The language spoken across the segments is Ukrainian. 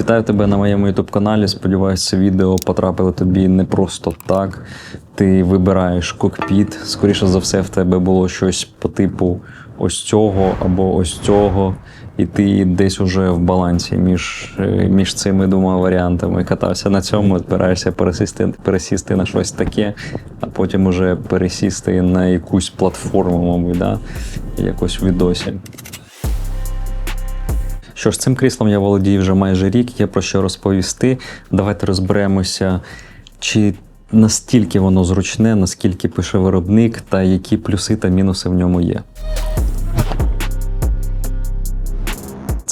Вітаю тебе на моєму youtube каналі. Сподіваюся, це відео потрапило тобі не просто так. Ти вибираєш кокпіт. Скоріше за все, в тебе було щось по типу ось цього або ось цього. І ти десь уже в балансі між, е, між цими двома варіантами катався на цьому, збираєшся пересісти, пересісти на щось таке, а потім уже пересісти на якусь платформу, мабуть, да? якось відосі. Що ж, цим кріслом я володію вже майже рік, є про що розповісти. Давайте розберемося, чи настільки воно зручне, наскільки пише виробник, та які плюси та мінуси в ньому є.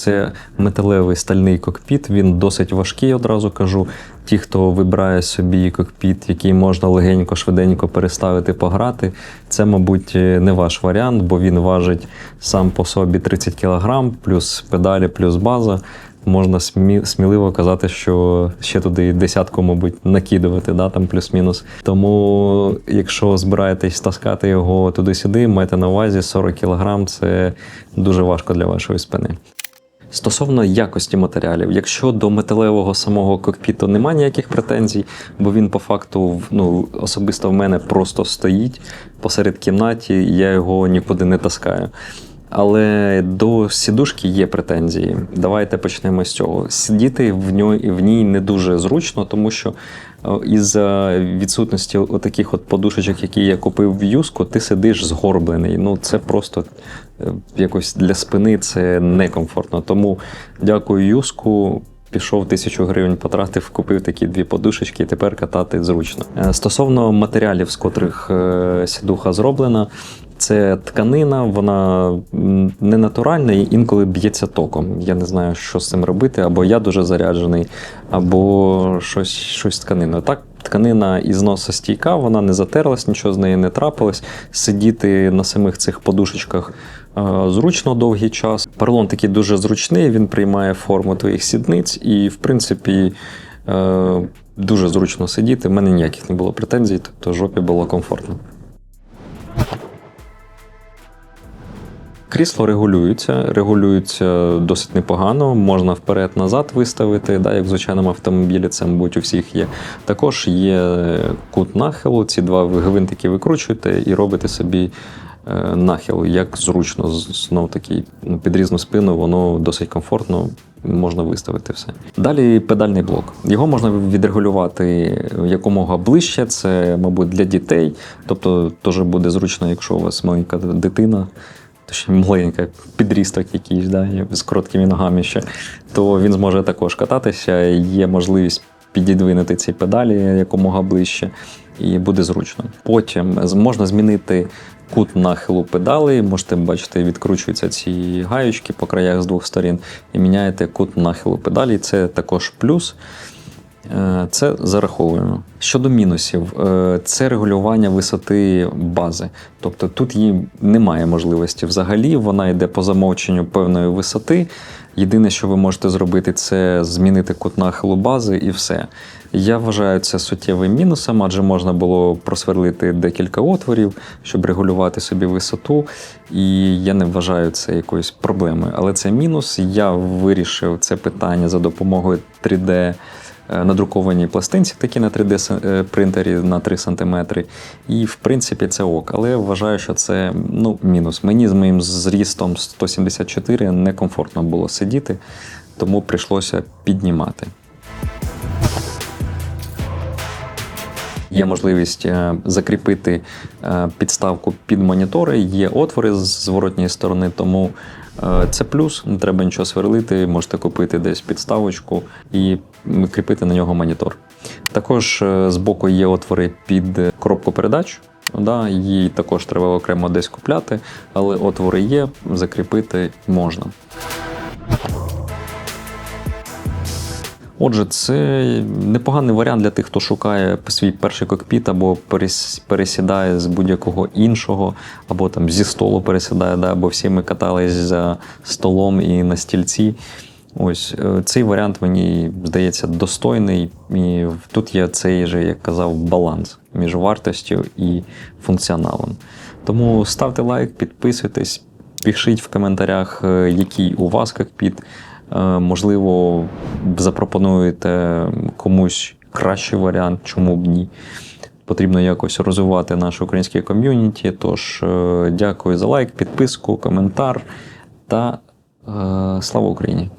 Це металевий стальний кокпіт, він досить важкий, одразу кажу. Ті, хто вибирає собі кокпіт, який можна легенько, швиденько переставити, пограти, це, мабуть, не ваш варіант, бо він важить сам по собі 30 кг, плюс педалі, плюс база. Можна смі- сміливо казати, що ще туди десятку, мабуть, накидувати, да, там плюс-мінус. Тому, якщо збираєтесь таскати його туди-сюди, майте на увазі 40 кг це дуже важко для вашої спини. Стосовно якості матеріалів, якщо до металевого самого кокпіту немає ніяких претензій, бо він по факту ну, особисто в мене просто стоїть посеред кімнаті, я його нікуди не таскаю. Але до сідушки є претензії. Давайте почнемо з цього. Сидіти в ній, в ній не дуже зручно, тому що е, із-за відсутності таких от подушечок, які я купив в юску, ти сидиш згорблений. Ну це просто якось для спини це некомфортно. Тому дякую юску. Пішов тисячу гривень, потратив, купив такі дві подушечки, і тепер катати зручно. Е, Стосовно матеріалів, з котрих е, сідуха зроблена, це тканина, вона не натуральна і інколи б'ється током. Я не знаю, що з цим робити, або я дуже заряджений, або щось, щось тканиною. Так, тканина ізносостійка, вона не затерлась, нічого з неї не трапилось. Сидіти на самих цих подушечках е, зручно довгий час. Поролон такий дуже зручний, він приймає форму твоїх сідниць, і, в принципі, е, дуже зручно сидіти. У мене ніяких не було претензій, тобто жопі було комфортно. Крісло регулюється, регулюється досить непогано. Можна вперед-назад виставити, да, як в звичайному автомобілі, це, мабуть, у всіх є. Також є кут нахилу. Ці два гвинтики викручуєте і робите собі е, нахил, як зручно, знов таки ну, під різну спину, воно досить комфортно. Можна виставити все. Далі педальний блок. Його можна відрегулювати якомога ближче. Це, мабуть, для дітей. Тобто, теж буде зручно, якщо у вас маленька дитина, точніше маленька, підрісток якийсь, да, з короткими ногами ще, то він зможе також кататися. Є можливість підідвинути ці педалі якомога ближче, і буде зручно. Потім можна змінити кут нахилу педалей. Можете бачити, відкручуються ці гаючки по краях з двох сторін, і міняєте кут нахилу педалі. Це також плюс. Е, Це зараховуємо. Щодо мінусів, е, це регулювання висоти бази. Тобто тут її немає можливості взагалі, вона йде по замовченню певної висоти. Єдине, що ви можете зробити, це змінити кут нахилу бази і все. Я вважаю це суттєвим мінусом, адже можна було просверлити декілька отворів, щоб регулювати собі висоту. І я не вважаю це якоюсь проблемою. Але це мінус. Я вирішив це питання за допомогою 3D е, надрукованій пластинці, такі на 3D с- е, принтері на 3 см. І в принципі це ок. Але я вважаю, що це ну, мінус. Мені з моїм зрістом 174 некомфортно було сидіти, тому прийшлося піднімати. Є можливість е, закріпити е, підставку під монітори, є отвори з зворотньої сторони, тому е, це плюс, не треба нічого сверлити, можете купити десь підставочку і кріпити на нього монітор. Також е, збоку є отвори під коробку передач. Да, її також треба окремо десь купляти, але отвори є, закріпити можна. Отже, це непоганий варіант для тих, хто шукає свій перший кокпіт або пересідає з будь-якого іншого, або там зі столу пересідає, да, або всі ми катались за столом і на стільці. Ось е, цей варіант мені здається достойний, і тут є цей же, як казав, баланс між вартостю і функціоналом. Тому ставте лайк, підписуйтесь, пишіть в коментарях, е, який у вас кокпіт. Е, Можливо, запропонуєте комусь кращий варіант, чому б ні. Потрібно якось розвивати наше українське ком'юніті. Тож е, дякую за лайк, підписку, коментар та е, слава Україні!